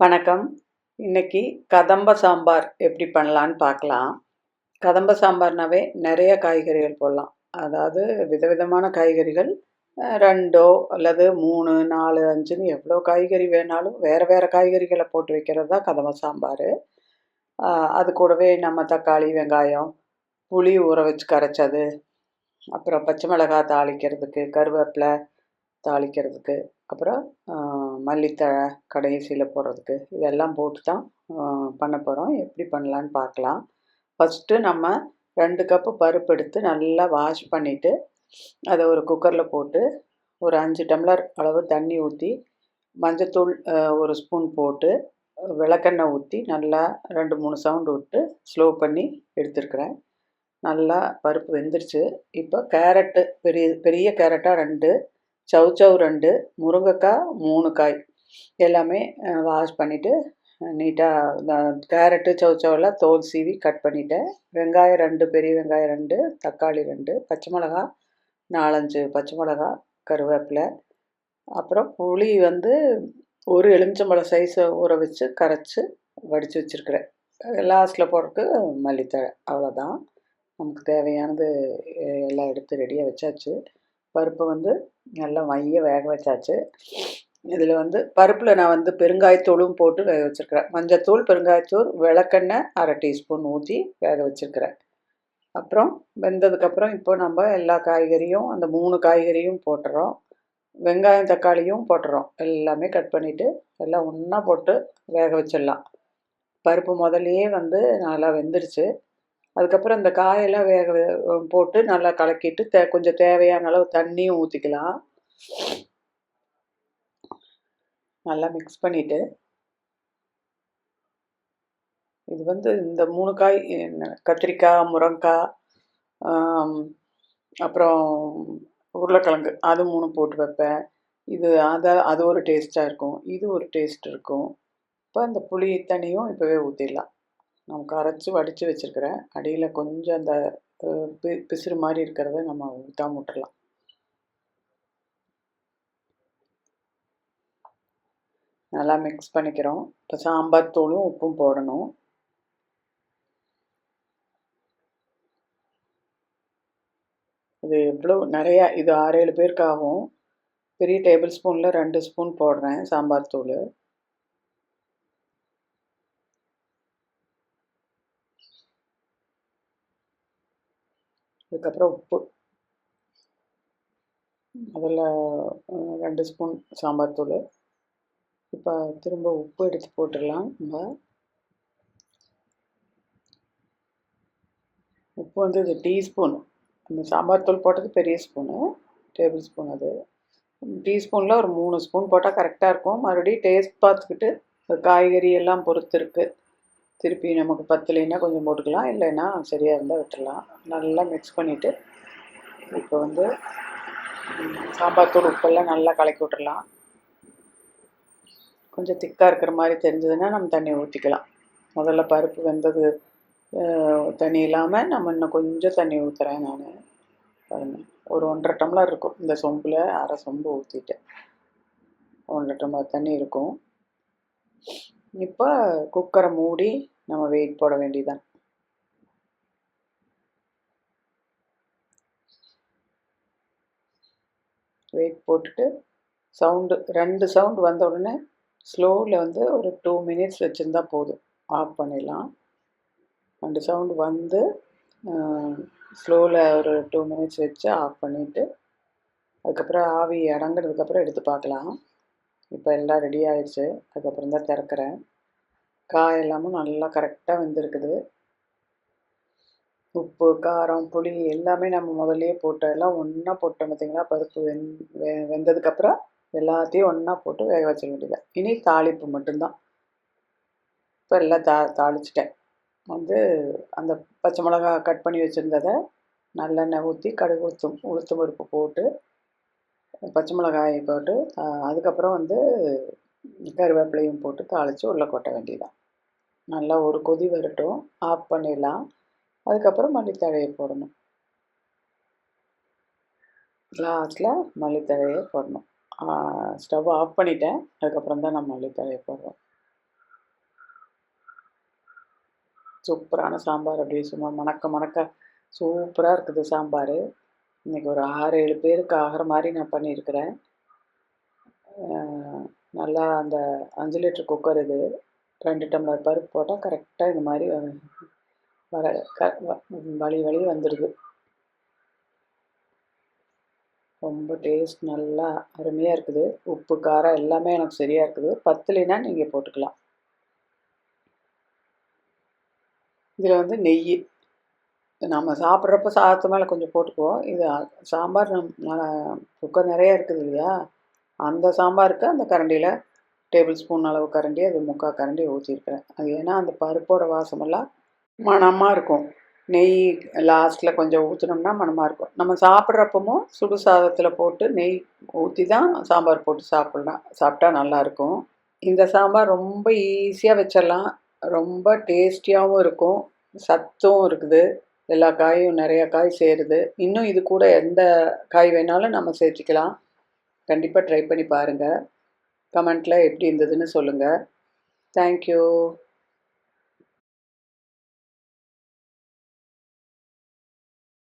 வணக்கம். இன்னைக்கு கதம்ப சாம்பார் எப்படி பண்ணலான்னு பார்க்கலாம். கதம்ப சாம்பார்னாவே நிறைய காய்கறிகள் போடலாம். அதாவது விதவிதமான காய்கறிகள். ரெண்டோ அல்லது மூணு நாலு அஞ்சுன்னு எவ்வளோ காய்கறி வேணாலும் வேறு வேறு காய்கறிகளை போட்டு வைக்கிறது தான் கதம்ப சாம்பார். அது கூடவே நம்ம தக்காளி வெங்காயம் புளி ஊற வச்சு கரைச்சது. அப்புறம் பச்சை மிளகாய் தாளிக்கிறதுக்கு கருவேப்பிலை தாளிக்கிறதுக்கு அப்புறம் மல்லித்தழை கடைசியில் போடுறதுக்கு இதெல்லாம் போட்டு தான் பண்ண போகிறோம் எப்படி பண்ணலான்னு பார்க்கலாம். ஃபஸ்ட்டு நம்ம ரெண்டு கப்பு பருப்பு எடுத்து நல்லா வாஷ் பண்ணிவிட்டு அதை ஒரு குக்கரில் போட்டு ஒரு அஞ்சு டம்ளர் அளவு தண்ணி ஊற்றி மஞ்சத்தூள் ஒரு ஸ்பூன் போட்டு விளக்கெண்ணெய் ஊற்றி நல்லா ரெண்டு மூணு சவுண்டு விட்டு ஸ்லோ பண்ணி எடுத்துருக்குறேன். நல்லா பருப்பு வெந்துருச்சு. இப்போ கேரட்டு பெரிய பெரிய கேரட்டாக ரெண்டு சவுச்சவ் ரெண்டு முருங்கைக்காய் மூணு காய். எல்லாமே வாஷ் பண்ணிவிட்டு நீட்டாக கேரட்டு சவுச்சவெல்லாம் தோல் சீவி கட் பண்ணிட்டேன். வெங்காயம் ரெண்டு பெரிய வெங்காயம் ரெண்டு தக்காளி ரெண்டு பச்சை மிளகா நாலஞ்சு பச்சை மிளகா கருவேப்பிலை. அப்புறம் புளி வந்து ஒரு எலுமிச்சம்பழம் சைஸை ஊற வச்சு கரைச்சி வடித்து வச்சுருக்கிறேன். லாஸ்ட்டில் போடுறதுக்கு மல்லித்தழை அவ்வளோதான் நமக்கு தேவையானது எல்லாம் எடுத்து ரெடியாக வச்சாச்சு. பருப்பு வந்து நல்லா மைய வேக வச்சாச்சு. இதில் வந்து பருப்பில் நான் வந்து பெருங்காயத்தூளும் போட்டு வேக வச்சுருக்கிறேன். மஞ்சத்தூள் பெருங்காயத்தூள் விளக்கெண்ணெய் அரை டீஸ்பூன் ஊற்றி வேக வச்சுருக்கிறேன். அப்புறம் வெந்ததுக்கப்புறம் இப்போ நம்ம எல்லா காய்கறியும் அந்த மூணு காய்கறியும் போட்டுறோம். வெங்காயம் தக்காளியும் போட்டுறோம். எல்லாமே கட் பண்ணிவிட்டு எல்லாம் ஒன்றா போட்டு வேக வச்சிடலாம். பருப்பு முதல்லையே வந்து நல்லா வெந்துடுச்சு அதுக்கப்புறம் இந்த காயெல்லாம் வேக போட்டு நல்லா கலக்கிட்டு தே கொஞ்சம் தேவையான அளவு தண்ணியும் ஊற்றிக்கலாம் நல்லா மிக்ஸ் பண்ணிவிட்டு இது வந்து இந்த மூணு காய் கத்திரிக்காய் முருங்கக்காய் அப்புறம் உருளைக்கிழங்கு அது மூணு போட்டு வைப்பேன். இது அதை அது ஒரு டேஸ்ட்டாக இருக்கும். இது ஒரு டேஸ்ட் இருக்கும். இப்போ அந்த புளி தண்ணியும் இப்போவே ஊற்றிடலாம் நமக்கு அரைச்சி வடித்து வச்சுருக்கிறேன் அடியில் கொஞ்சம் அந்த பி பிசுறு மாதிரி இருக்கிறத நம்ம ஊற்றாம விட்டுறலாம் நல்லா மிக்ஸ் பண்ணிக்கிறோம். இப்போ சாம்பார் தூளும் உப்பும் போடணும். இது எவ்வளோ நிறையா இது ஆறு ஏழு பேருக்கு ஆகும் பெரிய டேபிள் ஸ்பூனில் ரெண்டு ஸ்பூன் போடுறேன் சாம்பார் தூள். அதுக்கப்புறம் உப்பு. அதில் ரெண்டு ஸ்பூன் சாம்பார் தூள். இப்போ திரும்ப உப்பு எடுத்து போட்டுடலாம். நம்ம உப்பு வந்து இது டீஸ்பூன். அந்த சாம்பார் தூள் போட்டது பெரிய ஸ்பூனு. டேபிள் ஸ்பூன் அது. டீஸ்பூனில் ஒரு மூணு ஸ்பூன் போட்டால் கரெக்டாக இருக்கும். மறுபடியும் டேஸ்ட் பார்த்துக்கிட்டு காய்கறி எல்லாம் பொறுத்து இருக்குது திருப்பி நமக்கு பத்துலேன்னா கொஞ்சம் போட்டுக்கலாம். இல்லைன்னா சரியாக இருந்தால் விட்டுடலாம் நல்லா மிக்ஸ் பண்ணிவிட்டு இப்போ வந்து சாம்பார் தூள் உப்பெல்லாம் நல்லா கலக்கி விட்டுடலாம் கொஞ்சம் திக்காக இருக்கிற மாதிரி தெரிஞ்சதுன்னா நம்ம தண்ணி ஊற்றிக்கலாம் முதல்ல பருப்பு வெந்தது தண்ணி இல்லாமல் நம்ம இன்னும் கொஞ்சம் தண்ணி ஊற்றுறேன் நான். பாருங்கள் ஒரு ஒன்றரை டம்ளர் இருக்கும். இந்த சொம்பில் அரை சொம்பு ஊற்றிட்டேன் ஒன்றரை டம்ளர் தண்ணி இருக்கும். இப்போ குக்கரை மூடி நம்ம வெயிட் போட வேண்டியதான் வெயிட் போட்டுட்டு சவுண்டு ரெண்டு சவுண்டு வந்த உடனே ஸ்லோவில் வந்து ஒரு டூ மினிட்ஸ் வச்சுருந்தா போதும். ஆஃப் பண்ணிடலாம். ரெண்டு சவுண்டு வந்து ஸ்லோவில் ஒரு டூ மினிட்ஸ் வச்சு ஆஃப் பண்ணிவிட்டு அதுக்கப்புறம் ஆவி இறங்குறதுக்கப்புறம் எடுத்து பார்க்கலாம். இப்போ எல்லாம் ரெடி ஆயிடுச்சு. அதுக்கப்புறம் தான் திறக்கிறேன். காய் எல்லாமும் நல்லா கரெக்டாக வெந்திருக்குது. உப்பு காரம் புளி எல்லாமே நம்ம முதல்லையே போட்டு எல்லாம் ஒன்றா போட்டோம் பார்த்திங்கன்னா பருப்பு வெந் வெ வெந்ததுக்கப்புறம் எல்லாத்தையும் ஒன்றா போட்டு வேக வச்சிட வேண்டியது இனி தாளிப்பு மட்டும்தான். இப்போ எல்லாம் தா தாளிச்சிட்டேன். வந்து அந்த பச்சை மிளகா கட் பண்ணி வச்சுருந்ததை நல்லெண்ணெய் ஊற்றி கடுகு உளுத்தம் உளுத்தம் பருப்பு போட்டு பச்சை மிளகாயை போட்டு அதுக்கப்புறம் வந்து கருவேப்பிலையும் போட்டு தாளித்து உள்ளே கொட்ட வேண்டியதான் நல்லா ஒரு கொதி வரட்டும் ஆஃப் பண்ணிடலாம். அதுக்கப்புறம் மல்லித்தழையை போடணும். லாஸ்ட்டில் மல்லித்தழையை போடணும். ஸ்டவ் ஆஃப் பண்ணிட்டேன். அதுக்கப்புறம் தான் நான் மல்லித்தழையை போடுவோம் சூப்பரான சாம்பார். அப்படியே சும்மா மணக்க மணக்க சூப்பராக இருக்குது சாம்பார். இன்றைக்கி ஒரு ஆறு ஏழு பேருக்கு ஆகிற மாதிரி நான் பண்ணியிருக்கிறேன். நல்லா அந்த அஞ்சு லிட்டர் குக்கர் இது ரெண்டு டம்ளர் பருப்பு போட்டால் கரெக்டாக இந்த மாதிரி வ- வர க வழி வழி வந்துடுது ரொம்ப டேஸ்ட் நல்லா அருமையாக இருக்குது. உப்பு காரம் எல்லாமே எனக்கு சரியாக இருக்குது. பத்துலைனா நீங்கள் போட்டுக்கலாம். இதில் வந்து நெய் நம்ம சாப்பிட்றப்ப சாதத்து மேலே கொஞ்சம் போட்டுக்குவோம். இது சாம்பார் நம் குக்கர் நிறையா இருக்குது இல்லையா? அந்த சாம்பாருக்கு அந்த கரண்டியில் டேபிள் ஸ்பூன் அளவு கரண்டி அது முக்கால் கரண்டி ஊற்றிருக்கிறேன் அது ஏன்னா அந்த பருப்போட வாசமெல்லாம் மணமாக இருக்கும். நெய் லாஸ்ட்டில் கொஞ்சம் ஊற்றினோம்னா மணமாக இருக்கும். நம்ம சாப்பிட்றப்பமும் சுடு சாதத்தில் போட்டு நெய் ஊற்றி தான் சாம்பார் போட்டு சாப்பிட்லாம் சாப்பிட்டா நல்லாயிருக்கும் இந்த சாம்பார் ரொம்ப ஈஸியாக வச்சிடலாம். ரொம்ப டேஸ்டியாகவும் இருக்கும். சத்தும் இருக்குது. எல்லா காயும் நிறையா காய் சேருது. இன்னும் இது கூட எந்த காய் வேணாலும் நம்ம சேர்த்துக்கலாம். கண்டிப்பாக ட்ரை பண்ணி பாருங்கள் கமெண்ட்டில் எப்படி இருந்ததுன்னு சொல்லுங்கள் தேங்க்யூ